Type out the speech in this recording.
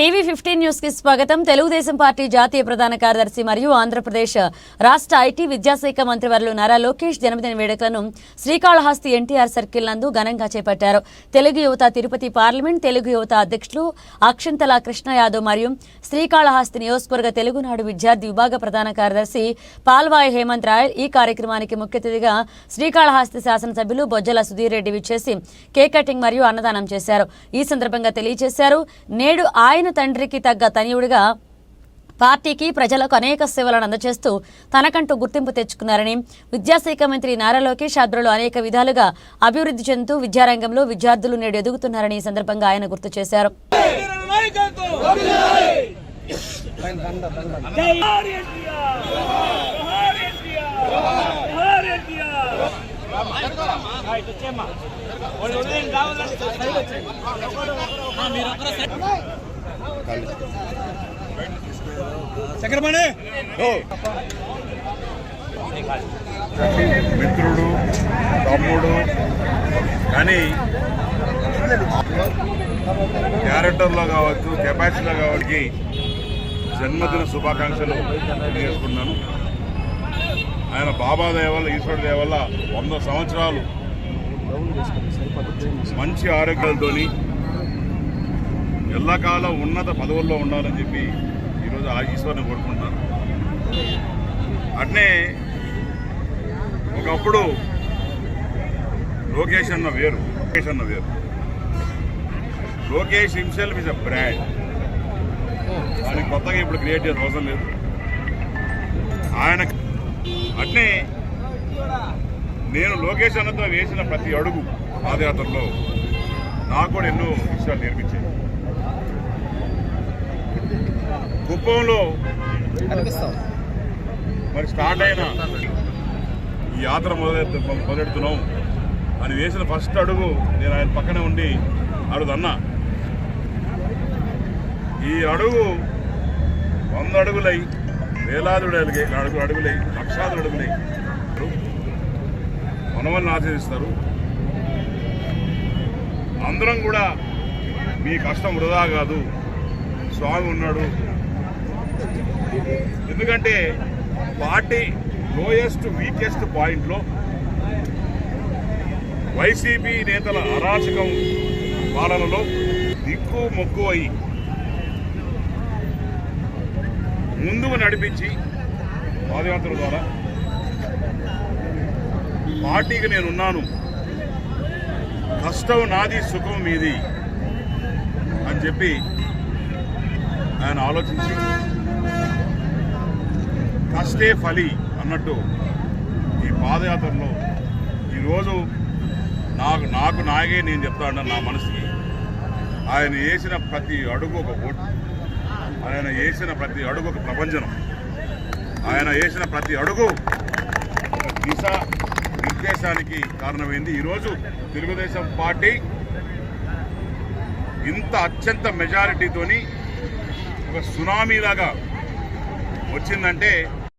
TV fifteen న్యూస్కి స్వాగతం. Telugu Desam party జాతీయ ప్రధాన కార్యదర్శి మరియు ఆంధ్రప్రదేశ్ రాష్ట్ర ఐటీ విద్యాశాఖ మంత్రివర్లు నారా లోకేష్ జన్మదిన వేడుకలను శ్రీకాళహస్తి ఎన్టీఆర్ సర్కిల్ నందు ఘనంగా చేపట్టారు. తెలుగు యువత తిరుపతి పార్లమెంట్ తెలుగు యువత అధ్యక్షులు అక్షంతల కృష్ణ యాదవ్ మరియు శ్రీకాళహస్తి నియోజకవర్గ తెలుగునాడు విద్యార్థి విభాగ ప్రధాన కార్యదర్శి పాల్వాయి హేమంత్ రాయల్ ఈ కార్యక్రమానికి ముఖ్య అతిథిగా శ్రీకాళహస్తి శాసనసభ్యులు బొజ్జల సుధీర్ రెడ్డి విచ్చేసి కేక్ కటింగ్ మరియు అన్నదానం చేశారు. ఈ సందర్భంగా తెలియజేశారు. నేడు ఆయన తండ్రికి తగ్గ తనయుడిగా పార్టీకి ప్రజలకు అనేక సేవలను అందజేస్తూ తనకంటూ గుర్తింపు తెచ్చుకున్నారని విద్యాశాఖ మంత్రి నారా లోకేష్ ఆధ్వర్యంలో అనేక విధాలుగా అభివృద్ధి చెందుతూ విద్యారంగంలో విద్యార్థులు నేడు ఎదుగుతున్నారని ఈ సందర్భంగా ఆయన గుర్తు చేశారు. మీరు మిత్రుడు తమ్ముడు కానీ క్యారెక్టర్లో కావచ్చు కెపాసిటీలో కావచ్చు జన్మదిన శుభాకాంక్షలు తెలియజేసుకున్నాను ఆయన బాబా దయ ఈశ్వరుడు దేవల్ల వంద సంవత్సరాలు మంచి ఆరోగ్యాలతోని ఎల్లకాలం ఉన్నత పదవుల్లో ఉండాలని చెప్పి ఈరోజు ఆ ఈశ్వరుని కోరుకుంటున్నాను. అట్నే ఒకప్పుడు లోకేష్ అన్న వేరు లోకేష్ అన్న వేరు. Lokesh himself is a brand. ఆయన కొత్తగా ఇప్పుడు క్రియేట్ చేసిన అవసరం లేదు. ఆయన అట్నే నేను లోకేష్ అన్నతో వేసిన ప్రతి అడుగు పాదయాత్రలో నాకు కూడా ఎన్నో విషయాలు నేర్పించాయి. కుప్పంలో మరి స్టార్ట్ అయిన ఈ యాత్ర మొదలెత్తు మొదలెడుతున్నాం. అని వేసిన ఫస్ట్ అడుగు నేను ఆయన పక్కనే ఉండి అడుగుదన్నా. ఈ అడుగు వంద అడుగులై వేలాది అడుగులై అడుగు అడుగులై లక్షాది అడుగులై. మనవల్ని ఆచరిస్తారు అందరం కూడా మీ కష్టం వృధా కాదు. స్వామి ఉన్నాడు. ఎందుకంటే పార్టీ లోయెస్ట్ వీకెస్ట్ పాయింట్లో వైసీపీ నేతల అరాచకం పాలనలో దిక్కు మొక్కు అయి ముందుకు నడిపించి పాదయాత్ర ద్వారా పార్టీకి నేనున్నాను. కష్టం నాది సుఖం మీది అని చెప్పి ఆయన ఆలోచించి కష్టే ఫలి అన్నట్టు ఈ పాదయాత్రలో ఈరోజు నాకు నాకు నాగే నేను చెప్తాను నా మనసుకి. ఆయన వేసిన ప్రతి అడుగు ఒక ఓటు ఆయన వేసిన ప్రతి అడుగు ఒక ప్రపంచం ఆయన వేసిన ప్రతి అడుగు ఒక దిశ నిర్దేశానికి కారణమైంది. ఈరోజు తెలుగుదేశం పార్టీ ఇంత అత్యంత మెజారిటీతోని ఒక సునామీలాగా వచ్చిందంటే